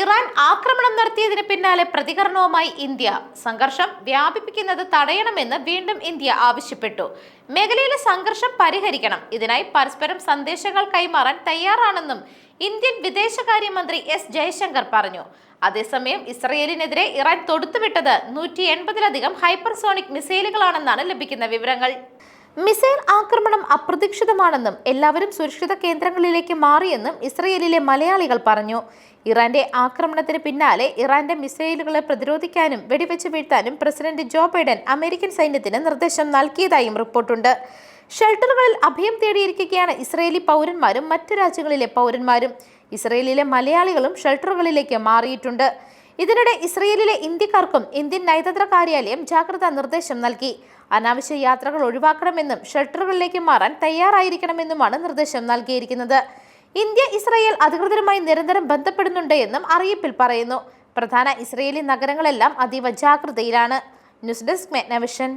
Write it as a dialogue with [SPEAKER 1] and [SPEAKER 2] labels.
[SPEAKER 1] Iran ആക്രമണം നടത്തിയതിന് പിന്നാലെ പ്രതികരണവുമായി ഇന്ത്യ. സംഘർഷം വ്യാപിപ്പിക്കുന്നത് തടയണമെന്ന് വീണ്ടും ഇന്ത്യ ആവശ്യപ്പെട്ടു. മേഖലയിലെ സംഘർഷം പരിഹരിക്കണം. ഇതിനായി പരസ്പരം സന്ദേശങ്ങൾ കൈമാറാൻ തയ്യാറാണെന്നും ഇന്ത്യൻ വിദേശകാര്യമന്ത്രി എസ് ജയശങ്കർ പറഞ്ഞു. അതേസമയം ഇസ്രയേലിനെതിരെ ഇറാൻ തൊടുത്തുവിട്ടത് നൂറ്റി എൺപതിലധികം ഹൈപ്പർസോണിക് മിസൈലുകളാണെന്നാണ് ലഭിക്കുന്ന വിവരങ്ങൾ. മിസൈൽ ആക്രമണം അപ്രതീക്ഷിതമാണെന്നും എല്ലാവരും സുരക്ഷിത കേന്ദ്രങ്ങളിലേക്ക് മാറിയെന്നും ഇസ്രയേലിലെ മലയാളികൾ പറഞ്ഞു. ഇറാന്റെ ആക്രമണത്തിന് പിന്നാലെ ഇറാന്റെ മിസൈലുകളെ പ്രതിരോധിക്കാനും വെടിവെച്ച് വീഴ്ത്താനും പ്രസിഡന്റ് ജോ ബൈഡൻ അമേരിക്കൻ സൈന്യത്തിന് നിർദ്ദേശം നൽകിയതായും റിപ്പോർട്ടുണ്ട്. ഷെൽട്ടറുകളിൽ അഭയം തേടിയിരിക്കുകയാണ് ഇസ്രയേലി പൗരന്മാരും മറ്റു രാജ്യങ്ങളിലെ പൗരന്മാരും. ഇസ്രയേലിലെ മലയാളികളും ഷെൽട്ടറുകളിലേക്ക് മാറിയിട്ടുണ്ട്. ഇതിനിടെ ഇസ്രയേലിലെ ഇന്ത്യക്കാർക്കും ഇന്ത്യൻ നയതന്ത്ര കാര്യാലയം ജാഗ്രതാ നിർദ്ദേശം നൽകി. അനാവശ്യ യാത്രകൾ ഒഴിവാക്കണമെന്നും ഷെൽട്ടറുകളിലേക്ക് മാറാൻ തയ്യാറായിരിക്കണമെന്നുമാണ് നിർദ്ദേശം നൽകിയിരിക്കുന്നത്. ഇന്ത്യ ഇസ്രയേൽ അധികൃതരുമായി നിരന്തരം ബന്ധപ്പെടുന്നുണ്ട് എന്നും അറിയിപ്പിൽ പറയുന്നു. പ്രധാന ഇസ്രയേലി നഗരങ്ങളെല്ലാം അതീവ ജാഗ്രതയിലാണ്. News desk മെഗ്നവിഷൻ